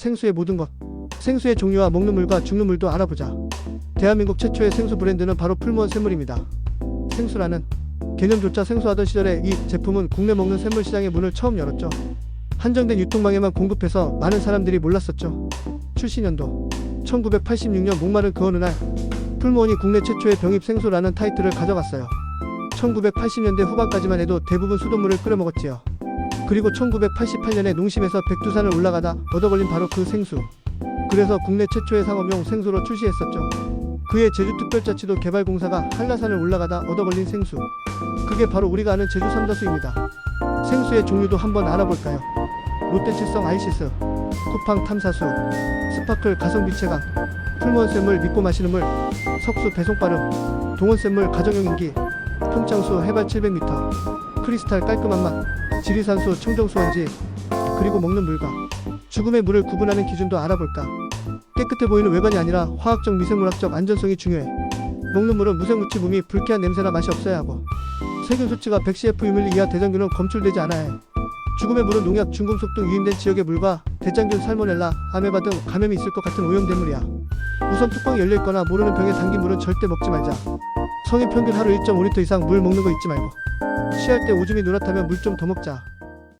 생수의 모든 것. 생수의 종류와 먹는 물과 죽는 물도 알아보자. 대한민국 최초의 생수 브랜드는 바로 풀무원 샘물입니다. 생수라는 개념조차 생소하던 시절에 이 제품은 국내 먹는 샘물 시장의 문을 처음 열었죠. 한정된 유통망에만 공급해서 많은 사람들이 몰랐었죠. 출시 년도 1986년 목마른 그 어느 날 풀무원이 국내 최초의 병입 생수라는 타이틀을 가져갔어요. 1980년대 후반까지만 해도 대부분 수돗물을 끓여 먹었지요. 그리고 1988년에 농심에서 백두산을 올라가다 얻어걸린 바로 그 생수. 그래서 국내 최초의 상업용 생수로 출시했었죠. 그의 제주특별자치도 개발공사가 한라산을 올라가다 얻어걸린 생수. 그게 바로 우리가 아는 제주 삼다수입니다. 생수의 종류도 한번 알아볼까요? 롯데칠성 아이시스, 쿠팡 탐사수, 스파클 가성비 체감, 풀무원샘물 믿고 마시는 물, 석수 배송 빠름, 동원샘물 가정용 인기, 평창수 해발 700m, 크리스탈 깔끔한 맛, 지리산수 청정수 원지, 그리고 먹는 물과 죽음의 물을 구분하는 기준도 알아볼까. 깨끗해 보이는 외관이 아니라 화학적 미생물학적 안전성이 중요해. 먹는 물은 무생무치 무미 불쾌한 냄새나 맛이 없어야 하고 세균 수치가 100cf1ml 이하 대장균은 검출되지 않아야 해. 죽음의 물은 농약, 중금속 등 유인된 지역의 물과 대장균, 살모넬라, 아메바 등 감염이 있을 것 같은 오염된 물이야. 우선 뚜껑이 열려있거나 모르는 병에 담긴 물은 절대 먹지 말자. 성인 평균 하루 1.5리터 이상 물 먹는 거 잊지 말고. 쉬할 때 오줌이 누렇다면 물 좀 더 먹자.